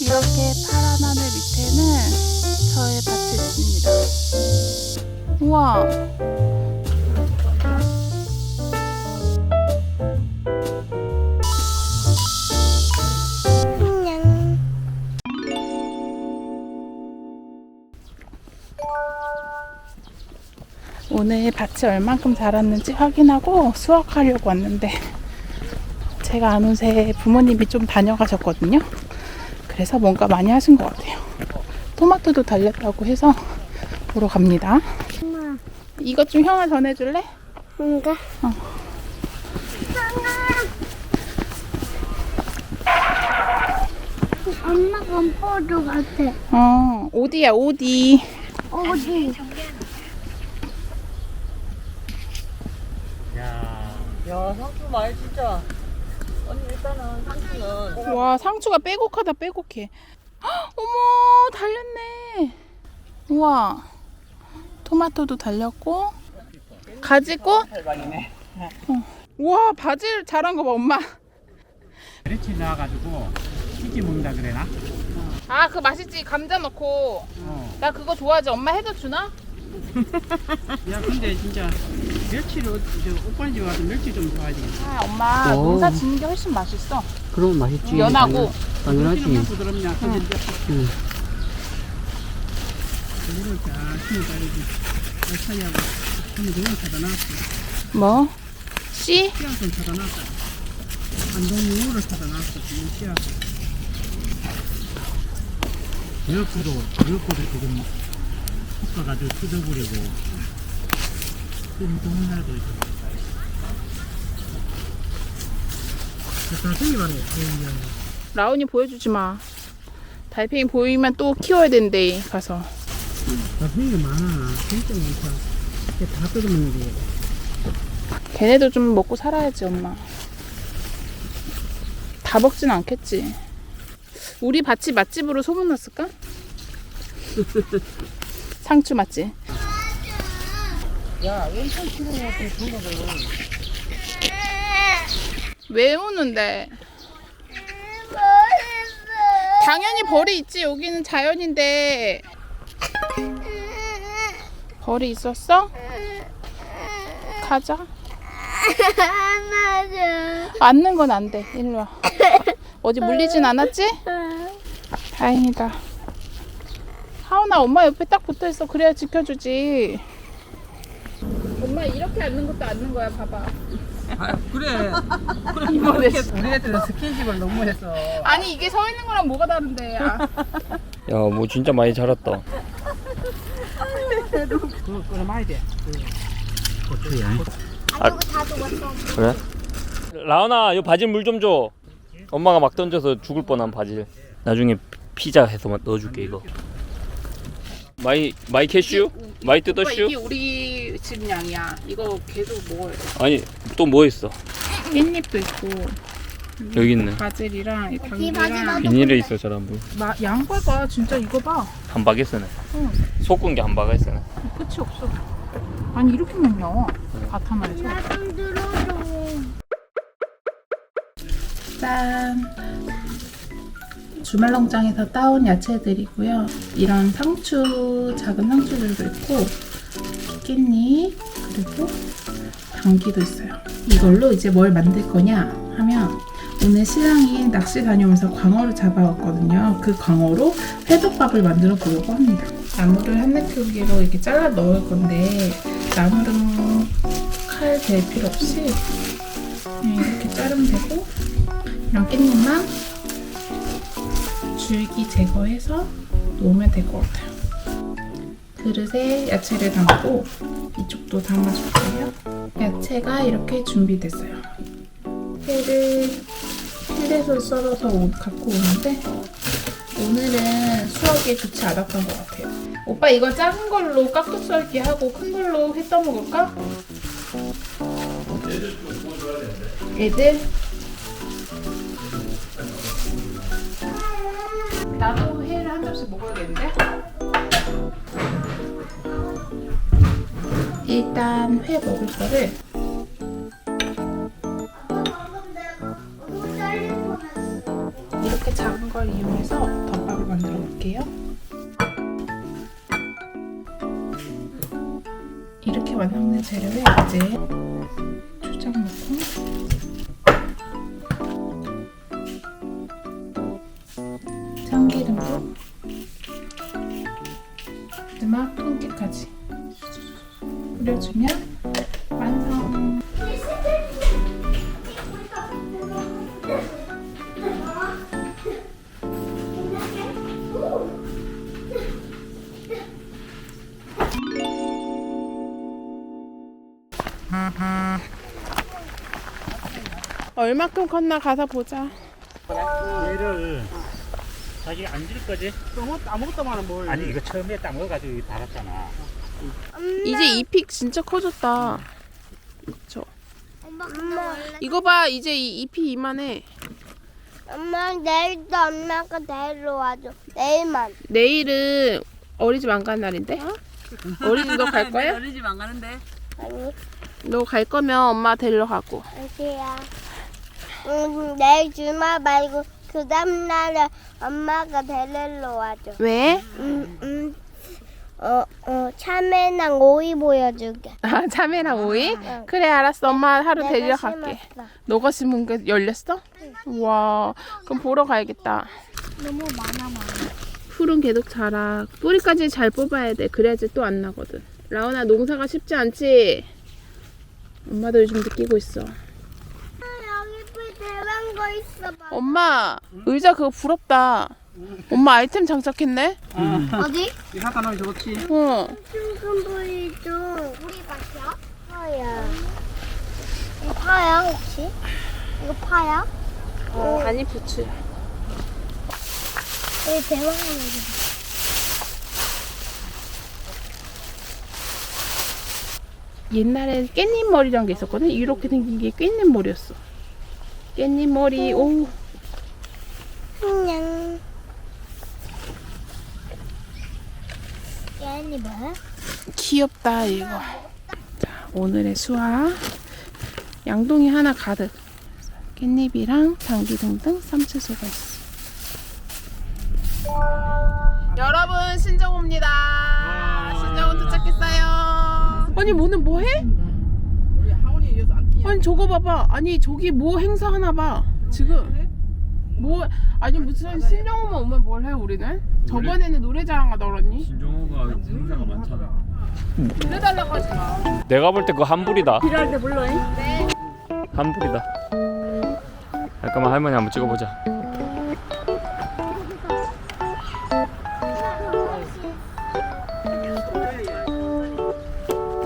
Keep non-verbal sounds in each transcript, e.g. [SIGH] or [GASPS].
이렇게 파란 하늘 밑에는 저의 밭이 있습니다. 우와. 안녕. 오늘 밭이 얼만큼 자랐는지 확인하고 수확하려고 왔는데 제가 안온새 부모님이 좀 다녀가셨거든요. 그래서 뭔가 많이 하신 것 같아요. 토마토도 달렸다고 해서 보러 갑니다. 엄마, 이것 좀 형아 전해줄래? 뭔가? 어. 엄마 건포도 같아. 어, 오디야, 오디. 어디? 야, 야 상추 많이 진짜. 일단은 상추는 와, 상추가 빼곡하다, 빼곡해. 헉, 어머, 달렸네. 우와. 토마토도 달렸고. 가지고. 대박이네. 우와, 바질 자란 거 봐, 엄마. 그렇지 나와가지고 튀김 먹는다 그래나? 아, 그거 맛있지. 감자 넣고. 어. 나 그거 좋아하지. 엄마 해도 주나? [LAUGHS] 야 근데 진짜 멸치를 어- 저 오빠네 집 와서 멸치 좀 좋아하지. 아, 엄마 어. 농사 짓는 게 훨씬 맛있어. 그럼 맛있지. 연하고. 당연하지. 멸치는 부드럽냐? 근데 이제 응. 심어 따르지. 알차리하고 근데 그건 사다 놨어. 뭐? 씨? 씨앗은 사다 놨다. 안동무를 사다 놨어. 지금 씨앗. 미역국도 미역국도 지금 볶아가지고 뜯어버리고 좋은 날도 있어. 다 생겨가네. 라온이 보여주지 마. 달팽이 보이면 또 키워야 된대, 가서. 다 생겨 많아. 진짜 많다. 이게 다 뜯어먹는 거. 걔네도 좀 먹고 살아야지, 엄마. 다 먹진 않겠지. 우리 밭이 맛집으로 소문났을까? [LAUGHS] 상추 맛집. 야, 왼손 치료하고 좋은 거를. 왜 우는데? 당연히 벌이 있지. 여기는 자연인데. 벌이 있었어? 가자. 앉는 건 안 돼. 일로 와. 어디 물리진 않았지? 다행이다. 하은아, 엄마 옆에 딱 붙어 있어. 그래야 지켜주지. 엄마 이렇게 앉는 것도 앉는 거야. 봐봐. 아, 그래. 이모됐어. 우리 애들은 스킨십을 너무 했어. 아니 이게 서 있는 거랑 뭐가 다른데? 아, 야, 뭐 진짜 많이 자랐다. 그거 돼. 고추야. 아, 누구 다 죽었어. 그래? 라온아, 이 바질 물 좀 줘. 엄마가 막 던져서 죽을 뻔한 바질. 나중에 피자 해서 막 넣어줄게 이거. 마이 마이 캐슈? 마이 오빠 뜯어슈? 이게 우리 집 양이야. 이거 계속 먹어야 돼. 아니 또 뭐 있어? 깻잎도 있고 여기 있네. 바질이랑 이 바질 당근이랑 비닐에 있어 잘 안 보여. 마, 양파가 진짜 이거 봐. 한 바게 쓰네. 응. 볶은 게한 바게 쓰네. 끝이 없어. 아니 이렇게 먹냐? 밭 하나에서. 나좀 들어줘. 짠. 주말농장에서 따온 야채들이고요. 이런 상추, 작은 상추들도 있고, 깻잎, 그리고 당기도 있어요. 이걸로 이제 뭘 만들 거냐 하면, 오늘 신랑이 낚시 다녀오면서 광어를 잡아왔거든요. 그 광어로 회덮밥을 만들어 보려고 합니다. 나물을 한 메뚜기로 이렇게 잘라 넣을 건데, 나물은 칼댈 필요 없이 그냥 이렇게 자르면 되고, 이런 깻잎만 줄기 제거해서 놓으면 될 것 같아요. 그릇에 야채를 담고 이쪽도 담아줄 거예요. 야채가 이렇게 준비됐어요. 회를 필렛을 썰어서 오- 갖고 오는데 오늘은 수확에 좋지 않았던 것 같아요. 오빠 이거 작은 걸로 깍둑 썰기 하고 큰 걸로 회 떠먹을까? 애들? 나도 회를 한 접시 먹어야겠는데? 일단 회 먹을 거를. 이렇게 작은 걸 이용해서 더 밥을 만들어 볼게요. 이렇게 완성된 재료에 이제 참기름도 마지막 통깨까지 뿌려주면 완성. 얼마큼 컸나 가서 보자. 얘를 자기 안줄 거지? 아무것도 아무것도 많은 뭘. 아니 이거 처음에 따먹어가지고 달았잖아. 이제 이 픽 진짜 커졌다. 그쵸? 엄마 근데 원래 이거 봐, 이제 이 잎이 이만해. 엄마 내일도 엄마가 데리러 와줘. 내일만. 내일은 어린이집 안 가는 날인데? 어린이집 너 갈 [LAUGHS] 거야? 어린이집 안 가는데. 아니 너 갈 거면 엄마 데리러 가고. 아시야. 음, 내일 주말 말고 그 다음 날에 엄마가 데리러 와줘. 왜? 음, 음. 어, 어, 참외랑 오이 보여줄게. 아, 참외랑 오이? 그래, 알았어. 엄마 하루 내가 데리러 갈게. 심었어. 너가 심은 게 열렸어? 와, 그럼 보러 가야겠다. 너무 많아 많아. 풀은 계속 자라. 뿌리까지 잘 뽑아야 돼. 그래야지 또 안 나거든. 라온아, 농사가 쉽지 않지? 엄마도 요즘 느끼고 있어. 대만 거 있어 봐. 엄마, 의자 그거 부럽다. 엄마 아이템 장착했네? 어디? 이 갖다 놓으면 좋지. 어. 큰 불이 좀. 우리 맛이야? 파야. 이거 파야 혹시? 이거 파야? 어, 아니, 부츠. 여기 대만 거 옛날엔 깻잎 머리란 게 있었거든. 이렇게 생긴 게 깻잎 머리였어. 깻잎 머리. 오. 그냥. 얘는 뭐야? 귀엽다 이거. 자, 오늘의 수화 양동이 하나 가득. 깻잎이랑 당귀 등등 쌈채소가 있어. 여러분 신정호입니다. 신정호 도착했어요. 아니 뭐는 뭐해? 우리 하원이 이어서 안 뛰냐? 아니 저거 봐봐. 아니 저기 뭐 행사 하나 봐. 지금 뭐 아니 무슨 신정호만 오면 뭘 해 우리는? 저번에는 노래자랑 하더라니. 진종호가 행사가 많잖아. 불러달라고 하지 마. 내가 볼 때 그거 한불이다. 필요할 때 불러. 한불이다. 잠깐만 할머니 한번 찍어보자.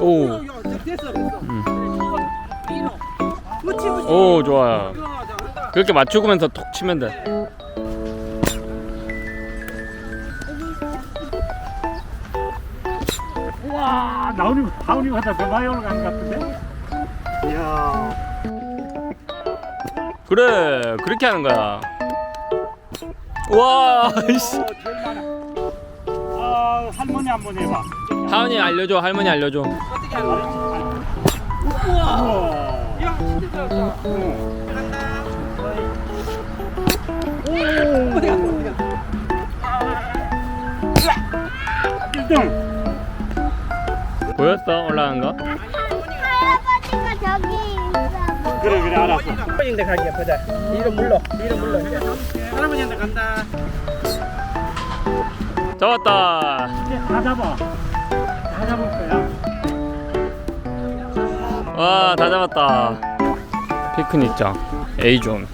오, 야, 됐어, 됐어. 그렇지, 그렇지. 오 좋아요. 그렇게 맞추면서 톡 치면 돼. 와 나오니 나오니 하다 더 많이 올라간 것 같은데? 이야. 그래, 그렇게 하는 거야. 와, 씨. 어, 제일 많아. 아 할머니 한 번 해봐. 하은이 알려줘, 할머니 알려줘. 어떻게 하는 거야? 우와. 야, 진짜 좋아. 간다. 어디 갔어, 어디 갔어? 1등. 보였어? 올라간 거? 할아버지가 저기 있어. 그래 그래 알았어. 할아버지한테 가게 보자. 이로 물러, 이로 물러. 할아버지한테 간다. 잡았다. 이제 다 잡아. 다 잡을 거야. 와, 다 잡았다. 피크닉장 A존.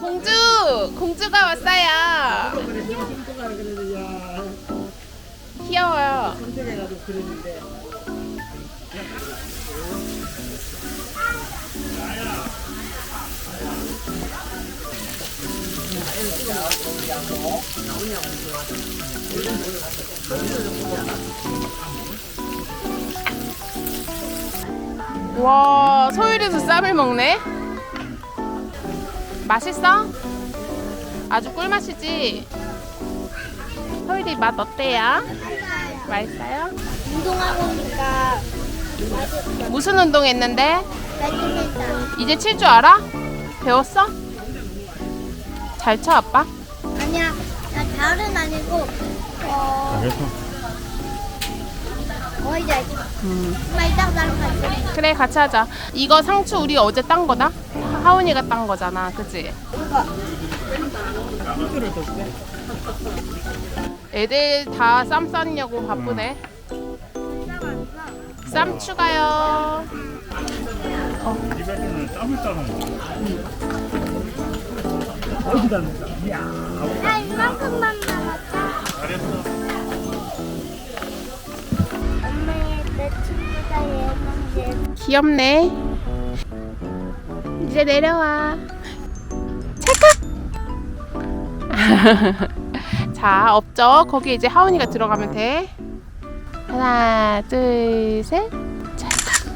공주, 공주가 왔어요. 귀여워요. 와, 소율이도 쌈을 먹네. 맛있어? 아주 꿀맛이지? 소율이 맛 어때요? 맛있어요? 운동하고 오니까 무슨 운동 했는데? 배드민턴. 이제 칠 줄 알아? 배웠어? 잘 쳐 아빠? 아니야, 나 잘은 아니고, 어, 그래서 거의 잘 쳐. 엄마 이따가 나랑 같이. 그래 같이 하자. 이거 상추 우리 어제 딴 거다. 하은이가 딴 거잖아, 그치? 애들 다쌈 싸냐고 바쁘네. 쌈 추가요. 집에서는 땀을 싸는 거. 어디다 놓자. 이야. 나 이만큼만 남았다. 잘했어. 엄마의 내 친구가 얘는 귀엽네. 이제 내려와. 찰칵. [LAUGHS] 자, 없죠? 거기 이제 하은이가 들어가면 돼. 하나, 둘, 셋. 찰칵.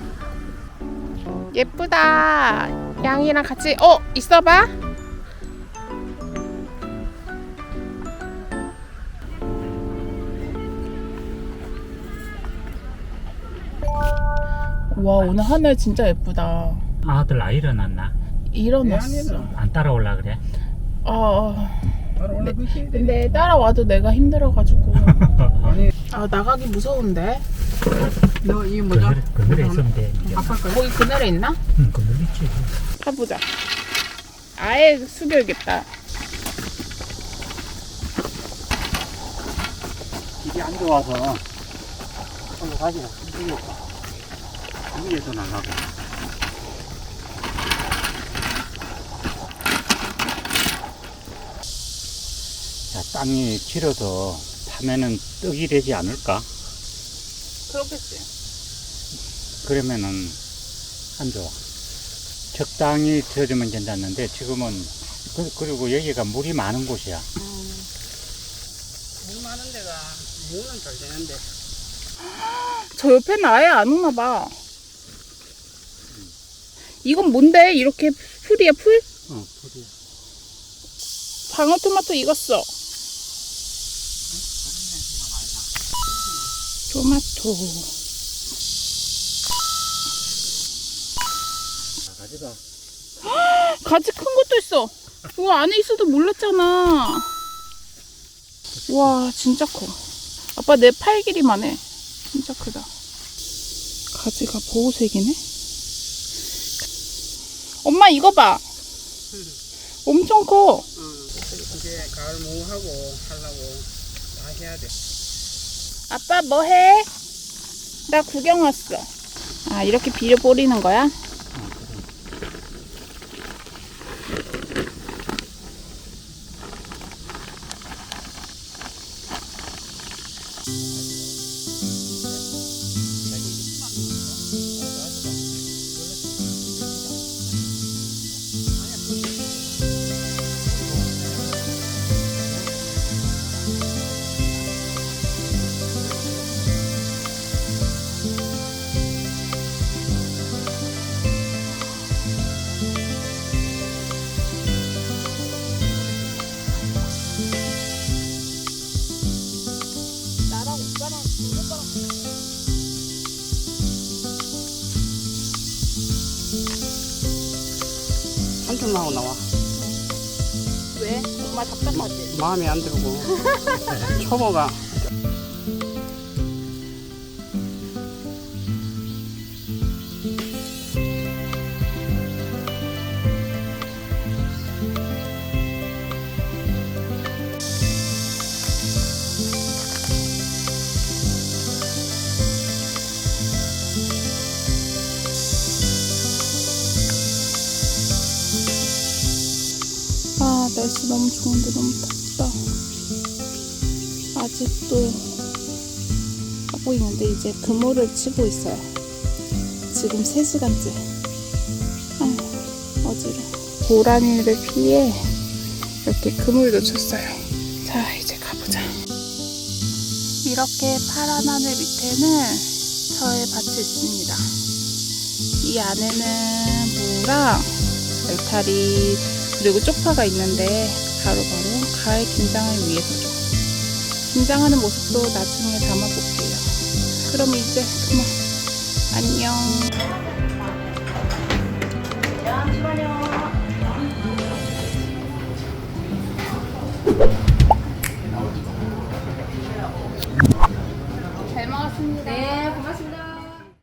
예쁘다. 양이랑 같이 어 있어봐. 와 오늘 하늘 진짜 예쁘다. 아들 나 일어났나? 일어났어. 안 따라올라 그래? 어, 어. 근데 따라와도 내가 힘들어가지고. [LAUGHS] 아 나가기 무서운데. 너 이거 뭐죠? 그늘에, 그늘에 있으면 돼. 이제. 아빠 거 거기 그늘에 있나? 응, 그늘 있지. 가보자. 아예 숙여야겠다. 이게 안 좋아서 다시 이거 위에서 나가고 자, 땅이 길어서 파면은 떡이 되지 않을까? 그렇겠지. 그러면은 안 좋아. 적당히 져주면 된다는데 지금은 그, 그리고 여기가 물이 많은 곳이야. 물 많은 데가 무는 잘 되는데. 저 옆에는 아예 안 오나 봐. 이건 뭔데? 이렇게 풀이야 풀? 어, 풀이. 방울토마토 익었어. 토마토. 가지가 [GASPS] 가지 큰 것도 있어. 우와 안에 있어도 몰랐잖아. 와 진짜 커. 아빠 내 팔 길이만 해. 진짜 크다. 가지가 보호색이네. 엄마 이거 봐. 엄청 커. 이제 가을 무하고 하려고 다 해야 돼. 아빠 뭐 해? 나 구경 왔어. 아 이렇게 비료 뿌리는 거야? 삼촌 하고 나와. 왜? 엄마 답답하지? 마음에 안 들고. [LAUGHS] 초보가 날씨 너무 좋은데 너무 덥다. 아직도 하고 있는데 이제 그물을 치고 있어요. 지금 3시간째. 아 어지러 고라니를 피해 이렇게 그물도 쳤어요. 자 이제 가보자. 이렇게 파란 하늘 밑에는 저의 밭이 있습니다. 이 안에는 무랑 알타리 그리고 쪽파가 있는데 바로바로 바로 가을 김장을 위해서 김장하는 모습도 나중에 담아볼게요. 그럼 이제 그만 안녕. 잘 먹었습니다. 네, 고맙습니다.